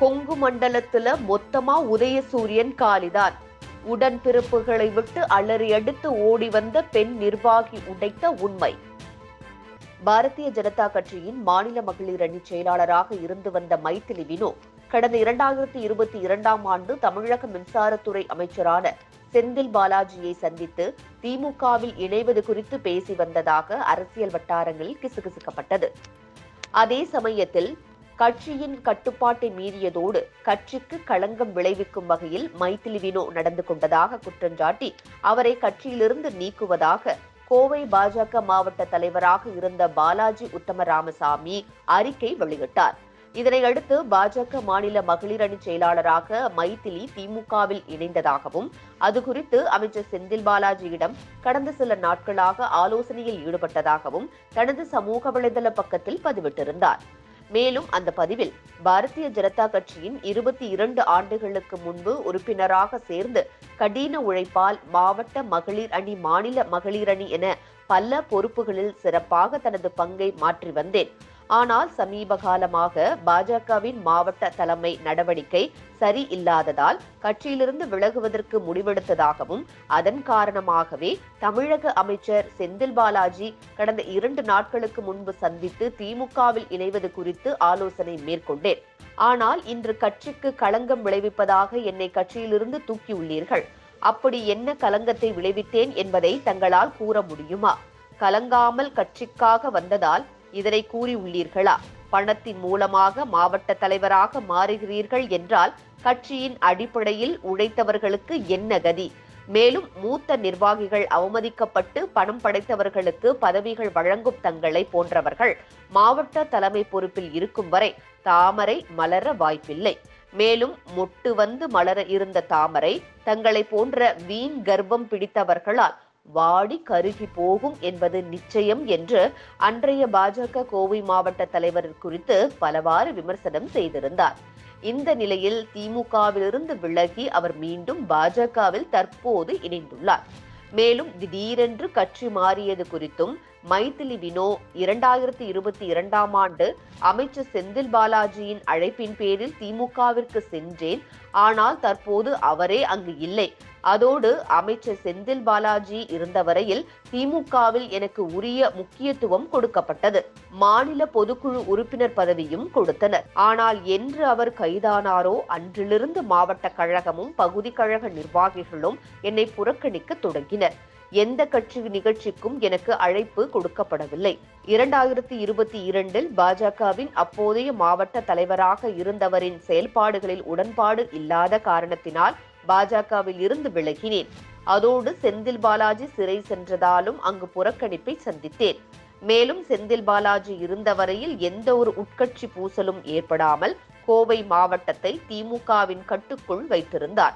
கொங்கு மண்டலத்துல மொத்தமா உதயசூரியன் காலிதான். உடன்பிறப்புகளை விட்டு அலறி அடுத்து ஓடி வந்த பெண் நிர்வாகி உடைத்த உண்மை. பாரதிய ஜனதா கட்சியின் மாநில மகளிர் அணி செயலாளராக இருந்து வந்த மைத்திலி வினோ கடந்த இரண்டாயிரத்தி இருபத்தி இரண்டாம் ஆண்டு தமிழக மின்சாரத்துறை அமைச்சரான செந்தில் பாலாஜியை சந்தித்து திமுகவில் இணைவது குறித்து பேசி வந்ததாக அரசியல் வட்டாரங்களில் கிசுகிசுக்கப்பட்டது. அதே சமயத்தில் கட்சியின் கட்டுப்பாட்டை மீறியதோடு கட்சிக்கு களங்கம் விளைவிக்கும் வகையில் மைத்திலி வினோ நடந்து கொண்டதாக குற்றஞ்சாட்டி அவரை கட்சியிலிருந்து நீக்குவதாக கோவை பாஜக மாவட்ட தலைவராக இருந்த பாலாஜி உத்தமராமசாமி அறிக்கை வெளியிட்டார். இதனையடுத்து பாஜக மாநில மகளிர் அணி செயலாளராக மைத்திலி திமுகவில் இணைந்ததாகவும் அது குறித்து அமைச்சர் செந்தில் பாலாஜியிடம் கடந்த சில நாட்களாக ஆலோசனையில் ஈடுபட்டதாகவும் தனது சமூக வலைதள பக்கத்தில் பதிவிட்டிருந்தார். மேலும் அந்த பதிவில் பாரதிய ஜனதா கட்சியின் இருபத்தி இரண்டு ஆண்டுகளுக்கு முன்பு உறுப்பினராக சேர்ந்து கடின உழைப்பால் மாவட்ட மகளிர் அணி மாநில மகளிர் அணி என பல பொறுப்புகளில் சிறப்பாக தனது பங்கை மாற்றி வந்தேன். ஆனால் சமீப காலமாக பாஜகவின் மாவட்ட தலைமை நடவடிக்கை சரி இல்லாததால் கட்சியிலிருந்து விலகுவதற்கு முடிவெடுத்ததாகவும் அதன் காரணமாகவே தமிழக அமைச்சர் செந்தில் பாலாஜி கடந்த இரண்டு நாட்களுக்கு முன்பு சந்தித்து திமுகவில் இணைவது குறித்து ஆலோசனை மேற்கொண்டேன். ஆனால் இன்று கட்சிக்கு களங்கம் விளைவிப்பதாக என்னை கட்சியிலிருந்து தூக்கியுள்ளீர்கள். அப்படி என்ன கலங்கத்தை விளைவித்தேன் என்பதை தங்களால் கூற முடியுமா? கலங்காமல் கட்சிக்காக வந்ததால் இதனை கூறி உள்ளீர்களா? பணத்தின் மூலமாக மாவட்ட தலைவராக மாறுகிறீர்கள் என்றால் கட்சியின் அடிப்படையில் உழைத்தவர்களுக்கு என்ன கதி? மேலும் மூத்த நிர்வாகிகள் அவமதிக்கப்பட்டு பணம் படைத்தவர்களுக்கு பதவிகள் வழங்கும் தங்களை போன்றவர்கள் மாவட்ட தலைமை பொறுப்பில் இருக்கும் வரை தாமரை மலர வாய்ப்பில்லை. மேலும் மொட்டு வந்து மலர இருந்த தாமரை தங்களை போன்ற வீண் கர்ப்பம் பிடித்தவர்களால் வாடி கருகி போகும் என்பது நிச்சயம் என்று அன்றைய பாஜக கோவை மாவட்ட தலைவர் குறித்து பலவாறு விமர்சனம் செய்திருந்தார். இந்த நிலையில் திமுகவிலிருந்து விலகி அவர் மீண்டும் பாஜகவில் தற்போது இணைந்துள்ளார். மேலும் திடீரென்று கட்சி மாறியது குறித்தும் மைத்திலி வினோ இரண்டாயிரத்தி இருபத்தி இரண்டாம் ஆண்டு அமைச்சர் செந்தில் பாலாஜியின் அழைப்பின் பேரில் திமுகவிற்கு சென்றேன். ஆனால் தற்போது அவரே அங்கு இல்லை. அதோடு அமைச்சர் செந்தில் பாலாஜி இருந்த வரையில் திமுகவில் எனக்கு உரிய முக்கியத்துவம் கொடுக்கப்பட்டது. மாநில பொதுக்குழு உறுப்பினர் பதவியும் கொடுத்தனர். ஆனால் என்று அவர் கைதானாரோ அன்றிலிருந்து மாவட்ட கழகமும் பகுதி கழக நிர்வாகிகளும் என்னை புறக்கணிக்க தொடங்கினர். எந்த கட்சி நிகழ்ச்சிக்கும் எனக்கு அழைப்பு கொடுக்கப்படவில்லை. இரண்டாயிரத்தி இருபத்தி இரண்டில் பாஜகவின் அப்போதைய மாவட்ட தலைவராக இருந்தவரின் செயல்பாடுகளில் உடன்பாடு இல்லாத காரணத்தினால் பாஜகவில் இருந்து விலகினேன். அதோடு செந்தில் பாலாஜி சிறை சென்றதாலும் அங்கு புறக்கணிப்பை சந்தித்தேன். மேலும் செந்தில் பாலாஜி இருந்த வரையில் எந்த ஒரு உட்கட்சி பூசலும் ஏற்படாமல் கோவை மாவட்டத்தை திமுகவின் கட்டுக்குள் வைத்திருந்தார்.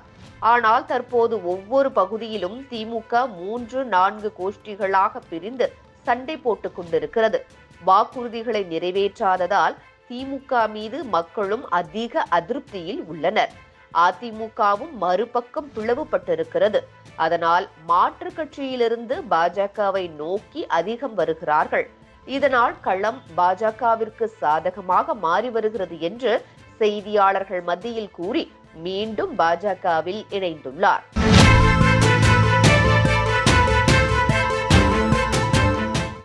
ஆனால் தற்போது ஒவ்வொரு பகுதியிலும் திமுக மூன்று நான்கு கோஷ்டிகளாக பிரிந்து சண்டை போட்டுக் கொண்டிருக்கிறது. வாக்குறுதிகளை நிறைவேற்றாததால் திமுக மீது மக்களும் அதிக அதிருப்தியில் உள்ளனர். அதிமுகவும் மறுபக்கம் பிளவுபட்டிருக்கிறது. அதனால் மாற்று கட்சியிலிருந்து பாஜகவை நோக்கி அதிகம் வருகிறார்கள். இதனால் களம் பாஜகவிற்கு சாதகமாக மாறி வருகிறது என்று செய்தியாளர்கள் மத்தியில் கூறி மீண்டும் பாஜகவில் இணைந்துள்ளார்.